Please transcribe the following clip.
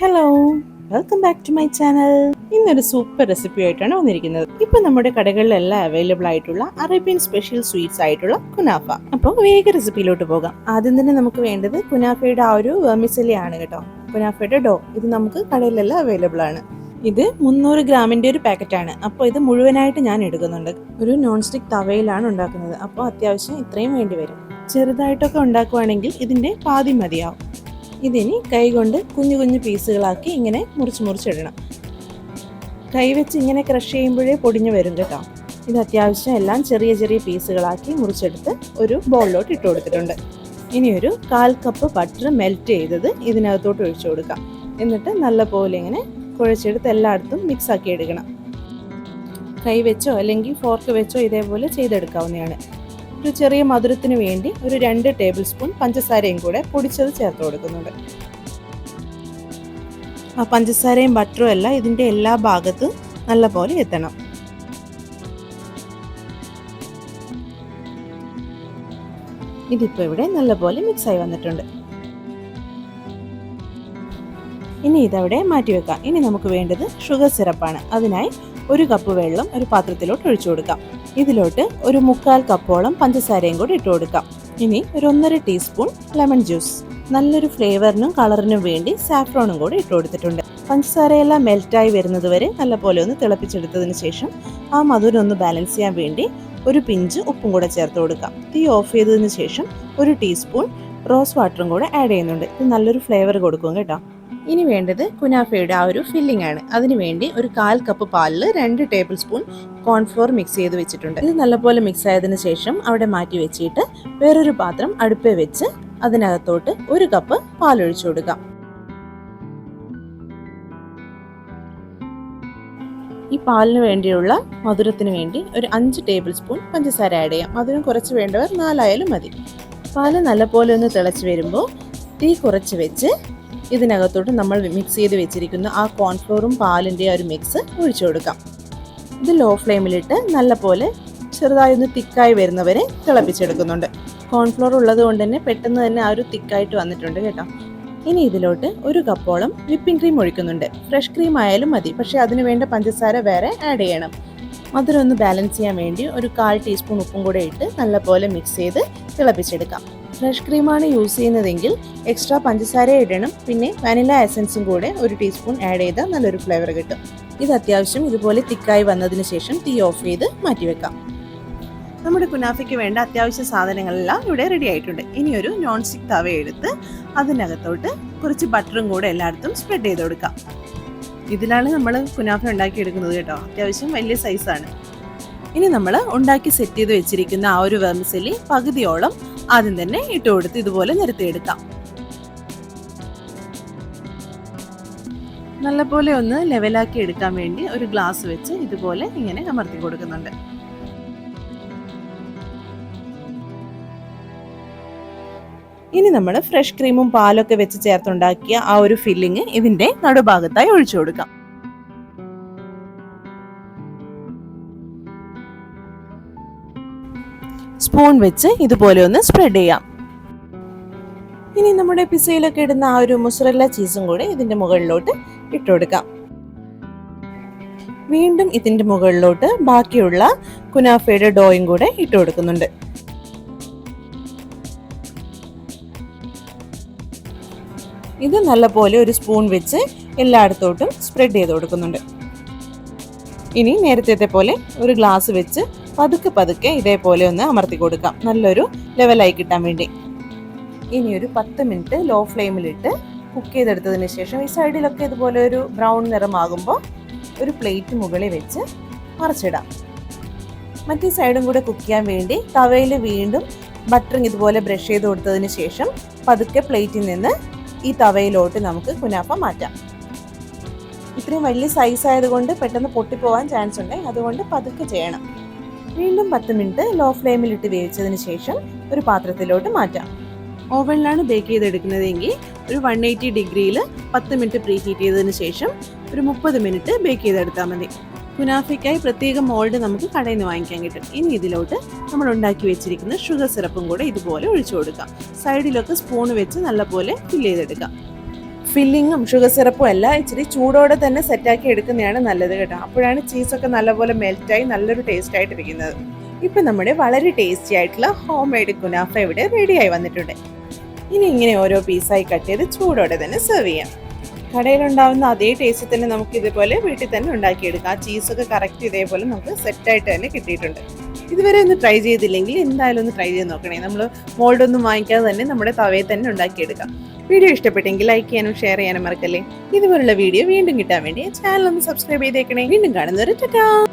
Hello welcome back to my channel ഇന്നൊരു super recipe ആയിട്ടാണ് വന്നിരിക്കുന്നത്. ഇപ്പൊ നമ്മുടെ കടകളിലെല്ലാം അവൈലബിൾ ആയിട്ടുള്ള അറേബ്യൻ സ്പെഷ്യൽ സ്വീറ്റ്സ് ആയിട്ടുള്ള കുനാഫ. അപ്പോൾ വേഗ റെസിപ്പിയിലോട്ട് പോകാം. ആദ്യം തന്നെ നമുക്ക് വേണ്ടത് കുനാഫയുടെ ആ ഒരു വെർമിസലി ആണ് കേട്ടോ. കുനാഫയുടെ ഡോ ഇത് നമുക്ക് കടയിലെല്ലാം അവൈലബിൾ ആണ്. ഇത് മുന്നൂറ് ഗ്രാമിന്റെ ഒരു പാക്കറ്റ് ആണ്. അപ്പോൾ ഇത് മുഴുവനായിട്ട് ഞാൻ എടുക്കുന്നുണ്ട്. ഒരു നോൺ സ്റ്റിക് തവയിലാണ് ഉണ്ടാക്കുന്നത്. അപ്പോൾ അത്യാവശ്യം ഇത്രയും വേണ്ടി വരും. ചെറുതായിട്ടൊക്കെ ഉണ്ടാക്കുവാണെങ്കിൽ ഇതിന്റെ പാതി മതിയാവും. ഇതിനി കൈകൊണ്ട് കുഞ്ഞു കുഞ്ഞു പീസുകളാക്കി ഇങ്ങനെ മുറിച്ച് മുറിച്ചിടണം കൈ വെച്ച് ഇങ്ങനെ ക്രഷ് ചെയ്യുമ്പോഴേ പൊടിഞ്ഞു വരും കേട്ടോ. ഇത് അത്യാവശ്യം എല്ലാം ചെറിയ ചെറിയ പീസുകളാക്കി മുറിച്ചെടുത്ത് ഒരു ബൗളിലോട്ട് ഇട്ട് കൊടുത്തിട്ടുണ്ട്. ഇനി ഒരു കാൽ കപ്പ് ബട്ടർ മെൽറ്റ് ചെയ്തത് ഇതിനകത്തോട്ട് ഒഴിച്ചു കൊടുക്കാം. എന്നിട്ട് നല്ല പോലെ ഇങ്ങനെ കുഴച്ചെടുത്ത് എല്ലായിടത്തും മിക്സാക്കി എടുക്കണം. കൈ വെച്ചോ അല്ലെങ്കിൽ ഫോർക്ക് വെച്ചോ ഇതേപോലെ ചെയ്തെടുക്കാവുന്നതാണ്. ഒരു ചെറിയ മധുരത്തിന് വേണ്ടി ഒരു രണ്ട് ടേബിൾ സ്പൂൺ പഞ്ചസാരയും കൂടെ പൊടിച്ചത് ചേർത്ത് കൊടുക്കുന്നുണ്ട്. ആ പഞ്ചസാരയും ബട്ടറും എല്ലാം ഇതിന്റെ എല്ലാ ഭാഗത്തും നല്ലപോലെ എത്തണം. ഇതിപ്പോൾ ഇവിടെ നല്ലപോലെ മിക്സായി വന്നിട്ടുണ്ട്. ഇനി ഇതവിടെ മാറ്റി വെക്കാം ഇനി നമുക്ക് വേണ്ടത് ഷുഗർ സിറപ്പാണ് അതിനായി ഒരു കപ്പ് വെള്ളം ഒരു പാത്രത്തിലോട്ട് ഒഴിച്ചു കൊടുക്കാം. ഇതിലോട്ട് ഒരു മുക്കാൽ കപ്പോളം പഞ്ചസാരയും കൂടി ഇട്ട് കൊടുക്കാം. ഇനി ഒരു ഒന്നര ടീസ്പൂൺ ലെമൺ ജ്യൂസ്. നല്ലൊരു ഫ്ലേവറിനും കളറിനും വേണ്ടി സാഫ്രോണും കൂടി ഇട്ട് കൊടുത്തിട്ടുണ്ട്. പഞ്ചസാരയെല്ലാം മെൽറ്റായി വരുന്നത് വരെ നല്ലപോലെ ഒന്ന് തിളപ്പിച്ചെടുത്തതിന് ശേഷം ആ മധുരം ഒന്ന് ബാലൻസ് ചെയ്യാൻ വേണ്ടി ഒരു പിഞ്ച് ഉപ്പും കൂടെ ചേർത്ത് കൊടുക്കാം. തീ ഓഫ് ചെയ്തതിന് ശേഷം ഒരു ടീസ്പൂൺ റോസ് വാട്ടറും കൂടെ ആഡ് ചെയ്യുന്നുണ്ട്. ഇത് നല്ലൊരു ഫ്ലേവർ കൊടുക്കും കേട്ടോ. ഇനി വേണ്ടത് കുനാഫയുടെ ആ ഒരു ഫില്ലിംഗ് ആണ്. അതിനുവേണ്ടി ഒരു കാൽ കപ്പ് പാലിൽ രണ്ട് ടേബിൾ സ്പൂൺ കോൺഫ്ലോർ മിക്സ് ചെയ്ത് വെച്ചിട്ടുണ്ട്. ഇത് നല്ലപോലെ മിക്സ് ആയതിനു ശേഷം അവിടെ മാറ്റി വെച്ചിട്ട് വേറൊരു പാത്രം അടുപ്പേ വെച്ച് അതിനകത്തോട്ട് ഒരു കപ്പ് പാലൊഴിച്ചു കൊടുക്കാം. ഈ പാലിന് വേണ്ടിയുള്ള മധുരത്തിന് വേണ്ടി ഒരു അഞ്ച് ടേബിൾ സ്പൂൺ പഞ്ചസാര ആഡ് ചെയ്യാം. മധുരം കുറച്ച് വേണ്ടവർ നാലായാലും മതി. പാൽ നല്ലപോലെ ഒന്ന് തിളച്ച് വരുമ്പോൾ തീ കുറച്ച് വെച്ച് ഇതിനകത്തോട്ട് നമ്മൾ മിക്സ് ചെയ്ത് വെച്ചിരിക്കുന്ന ആ കോൺഫ്ലോറും പാലിന്റെ ആ ഒരു മിക്സ് ഒഴിച്ചു കൊടുക്കാം. ഇത് ലോ ഫ്ലെയിമിലിട്ട് നല്ല പോലെ ചെറുതായി ഒന്ന് തിക്കായി വരുന്നവരെ തിളപ്പിച്ചെടുക്കുന്നുണ്ട്. കോൺഫ്ലോർ ഉള്ളത് കൊണ്ട് തന്നെ പെട്ടെന്ന് തന്നെ ആ ഒരു തിക്കായിട്ട് വന്നിട്ടുണ്ട് കേട്ടോ. ഇനി ഇതിലോട്ട് ഒരു കപ്പോളം വിപ്പിംഗ് ക്രീം ഒഴിക്കുന്നുണ്ട്. ഫ്രഷ് ക്രീം ആയാലും മതി പക്ഷേ അതിന് വേണ്ട പഞ്ചസാര വേറെ ആഡ് ചെയ്യണം. മധുരം ഒന്ന് ബാലൻസ് ചെയ്യാൻ വേണ്ടി ഒരു കാൽ ടീസ്പൂൺ ഉപ്പും കൂടെ ഇട്ട് നല്ലപോലെ മിക്സ് ചെയ്ത് തിളപ്പിച്ചെടുക്കാം. ഫ്രഷ് ക്രീമാണ് യൂസ് ചെയ്യുന്നതെങ്കിൽ എക്സ്ട്രാ പഞ്ചസാര ഇടണം. പിന്നെ വാനില എസൻസും കൂടെ ഒരു ടീസ്പൂൺ ആഡ് ചെയ്താൽ നല്ലൊരു ഫ്ലേവർ കിട്ടും. ഇത് അത്യാവശ്യം ഇതുപോലെ തിക്കായി വന്നതിന് ശേഷം തീ ഓഫ് ചെയ്ത് മാറ്റിവെക്കാം നമ്മുടെ കുനാഫയ്ക്ക് വേണ്ട അത്യാവശ്യ സാധനങ്ങളെല്ലാം ഇവിടെ റെഡി ആയിട്ടുണ്ട്. ഇനിയൊരു നോൺ സ്റ്റിക് തവ എടുത്ത് അതിനകത്തോട്ട് കുറച്ച് ബട്ടറും കൂടെ എല്ലായിടത്തും സ്പ്രെഡ് ചെയ്ത് കൊടുക്കാം. ഇതിലാണ് നമ്മൾ കുനാഫ ഉണ്ടാക്കിയെടുക്കുന്നത് കേട്ടോ. അത്യാവശ്യം വലിയ സൈസാണ് ഇനി നമ്മൾ ഉണ്ടാക്കി സെറ്റ് ചെയ്ത് വെച്ചിരിക്കുന്ന ആ ഒരു വെർമസലി പകുതിയോളം ആദ്യം തന്നെ ഇട്ട് കൊടുത്ത് ഇതുപോലെ നിരത്തിയെടുക്കാം. നല്ലപോലെ ഒന്ന് ലെവലാക്കി എടുക്കാൻ വേണ്ടി ഒരു ഗ്ലാസ് വെച്ച് ഇതുപോലെ ഇങ്ങനെ അമർത്തി കൊടുക്കുന്നുണ്ട്. ഇനി നമ്മൾ ഫ്രഷ് ക്രീമും പാലൊക്കെ വെച്ച് ചേർത്തുണ്ടാക്കിയ ആ ഒരു ഫില്ലിങ് ഇതിന്റെ നടുഭാഗത്തായി ഒഴിച്ചു കൊടുക്കാം. സ്പൂൺ വെച്ച് ഇതുപോലെ ഒന്ന് സ്പ്രെഡ് ചെയ്യാം. ഇനി നമ്മുടെ പിസയിലൊക്കെ ഇടുന്ന ആ ഒരു മുസറല്ല ചീസും കൂടെ ഇതിന്റെ മുകളിലോട്ട് ഇട്ട് കൊടുക്കാം. വീണ്ടും ഇതിന്റെ മുകളിലോട്ട് ബാക്കിയുള്ള കുനാഫയുടെ ഡോയും കൂടെ ഇട്ട് കൊടുക്കുന്നുണ്ട്. ഇത് നല്ലപോലെ ഒരു സ്പൂൺ വെച്ച് എല്ലായിടത്തോട്ടും സ്പ്രെഡ് ചെയ്ത് കൊടുക്കുന്നുണ്ട്. ഇനി നേരത്തെ പോലെ ഒരു ഗ്ലാസ് വെച്ച് പതുക്കെ പതുക്കെ ഇതേപോലെ ഒന്ന് അമർത്തി കൊടുക്കാം. നല്ലൊരു ലെവലായി കിട്ടാൻ വേണ്ടി. ഇനി ഒരു പത്ത് മിനിറ്റ് ലോ ഫ്ലെയിമിലിട്ട് കുക്ക് ചെയ്തെടുത്തതിന് ശേഷം ഈ സൈഡിലൊക്കെ ഇതുപോലെ ഒരു ബ്രൗൺ നിറമാകുമ്പോൾ ഒരു പ്ലേറ്റ് മുകളിൽ വെച്ച് മറിച്ചിടാം. മറ്റേ സൈഡും കൂടെ കുക്ക് ചെയ്യാൻ വേണ്ടി തവയിൽ വീണ്ടും ബട്ടറിങ് ഇതുപോലെ ബ്രഷ് ചെയ്ത് കൊടുത്തതിന് ശേഷം പതുക്കെ പ്ലേറ്റിൽ നിന്ന് ഈ തവയിലോട്ട് നമുക്ക് കുനാഫ മാറ്റാം. ഇത്രയും വലിയ സൈസ് ആയതുകൊണ്ട് പെട്ടെന്ന് പൊട്ടിപ്പോവാൻ ചാൻസ് ഉണ്ട് അതുകൊണ്ട് പതുക്കെ ചെയ്യണം. വീണ്ടും പത്ത് മിനിറ്റ് ലോ ഫ്ലെയിമിൽ ഇട്ട് വേവിച്ചതിന് ശേഷം ഒരു പാത്രത്തിലോട്ട് മാറ്റാം. ഓവനിലാണ് ബേക്ക് ചെയ്തെടുക്കുന്നതെങ്കിൽ ഒരു വൺ എയ്റ്റി ഡിഗ്രിയിൽ പത്ത് മിനിറ്റ് പ്രീ ഹീറ്റ് ചെയ്തതിന് ശേഷം ഒരു മുപ്പത് മിനിറ്റ് ബേക്ക് ചെയ്തെടുത്താൽ മതി. കുനാഫയ്ക്കായി പ്രത്യേക മോൾഡ് നമുക്ക് കടയിൽ നിന്ന് വാങ്ങിക്കാൻ കിട്ടും. ഇനി ഇതിലോട്ട് നമ്മൾ ഉണ്ടാക്കി വെച്ചിരിക്കുന്ന ഷുഗർ സിറപ്പും കൂടെ ഇതുപോലെ ഒഴിച്ചു കൊടുക്കാം. സൈഡിലൊക്കെ സ്പൂൺ വെച്ച് നല്ലപോലെ ഫില്ല് ചെയ്തെടുക്കാം. ഫില്ലിങ്ങും ഷുഗർ സിറപ്പും അല്ല ഇച്ചിരി ചൂടോടെ തന്നെ സെറ്റാക്കി എടുക്കുന്നതാണ് നല്ലത് കേട്ടോ. അപ്പോഴാണ് ചീസൊക്കെ നല്ലപോലെ മെൽറ്റായി നല്ലൊരു ടേസ്റ്റ് ആയിട്ട് ഇരിക്കുന്നത് ഇപ്പം നമ്മുടെ വളരെ ടേസ്റ്റി ആയിട്ടുള്ള ഹോം മെയ്ഡ് കുനാഫ ഇവിടെ റെഡിയായി വന്നിട്ടുണ്ട്. ഇനി ഇങ്ങനെ ഓരോ പീസായി കട്ട് ചെയ്ത് ചൂടോടെ തന്നെ സെർവ് ചെയ്യാം. കടയിലുണ്ടാവുന്ന അതേ ടേസ്റ്റ് തന്നെ നമുക്ക് ഇതുപോലെ വീട്ടിൽ തന്നെ ഉണ്ടാക്കിയെടുക്കാം. ആ ചീസൊക്കെ കറക്റ്റ് ഇതേപോലെ നമുക്ക് സെറ്റായിട്ട് തന്നെ കിട്ടിയിട്ടുണ്ട്. ഇതുവരെ ഒന്ന് ട്രൈ ചെയ്തില്ലെങ്കിൽ എന്തായാലും ഒന്ന് ട്രൈ ചെയ്ത് നോക്കണേ. നമ്മൾ മോൾഡ് ഒന്നും വാങ്ങിക്കാതെ തന്നെ നമ്മുടെ തവയെ തന്നെ ഉണ്ടാക്കിയെടുക്കാം. വീഡിയോ ഇഷ്ടപ്പെട്ടെങ്കിൽ ലൈക്ക് ചെയ്യാനും ഷെയർ ചെയ്യാനും മറക്കല്ലേ. ഇതുപോലുള്ള വീഡിയോ വീണ്ടും കിട്ടാൻ വേണ്ടി ചാനൽ ഒന്ന് സബ്സ്ക്രൈബ് ചെയ്തേക്കണേ. വീണ്ടും കാണുന്നവരെ ടാറ്റാ!